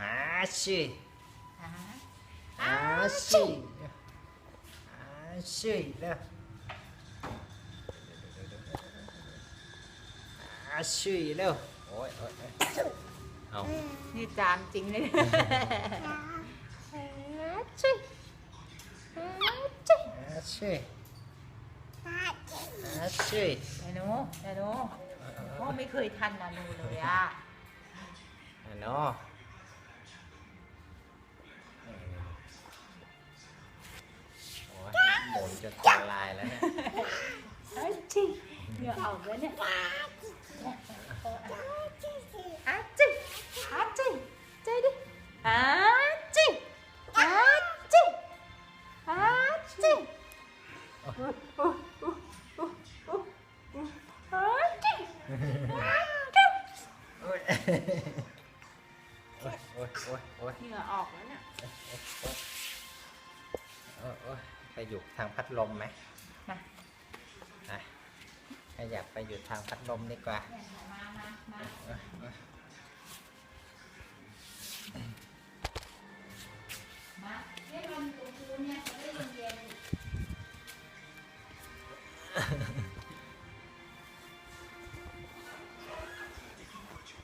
หาชื่อหาหาชื่อหาชื่อแล้วหาชื่อแล้วโอ้ยโอ้ยโอ้ยเอานี่จามจริงเลยหาจุ้ยหาจุ้ยหาชื่อหาชื่อไอ้หนูไอ้หนูพ่อไม่เคยทันนานูเลยอะอะเนาะโอ้ยหมุนจนตาลายแล้วเนี่ยหาจุ้ยเหงื่อออกแล้วเนี่ยหาจุ้ยหาจุ้ยใจดิหา อ้ยโอ้ยโอ้ยโอ้ยโอ้ยเหงื่อออกแล้วเนี่ยโอ้ยโอ้ยไปอยู่ทางพัดลมไหมมาอะขยับไปอยู่ทางพัดลมดีกว่า มามามาโอ้ยโอ้ยมา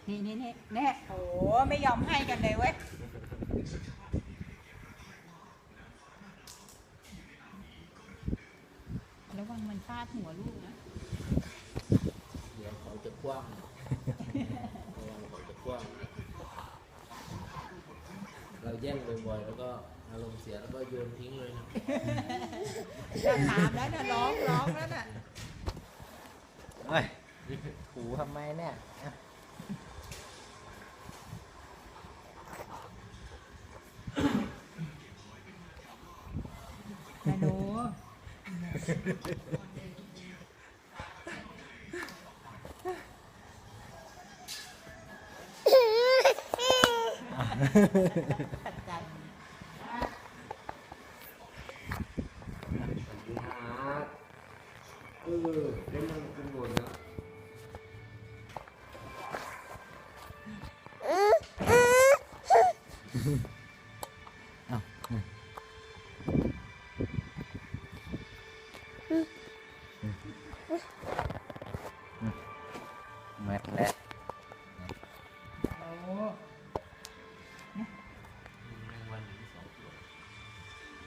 นี่นี่นี่แน่โอ้ไม่ยอมให้กันเลยเว้ยระวังมันฟาดหัวลูกนะ เดี๋ยวเขาจะกว้างระวังเขาจะกว้าง เราแย่งบ่อยๆแล้วก็อารมณ์เสียแล้วก็โยนทิ้งเลยนะจะถามแล้วนะร้องร้องแล้วน่ะโอ้ยถูทำไมเนี่ย เออเล่นมันเป็นบนนะห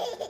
Ha ha ha!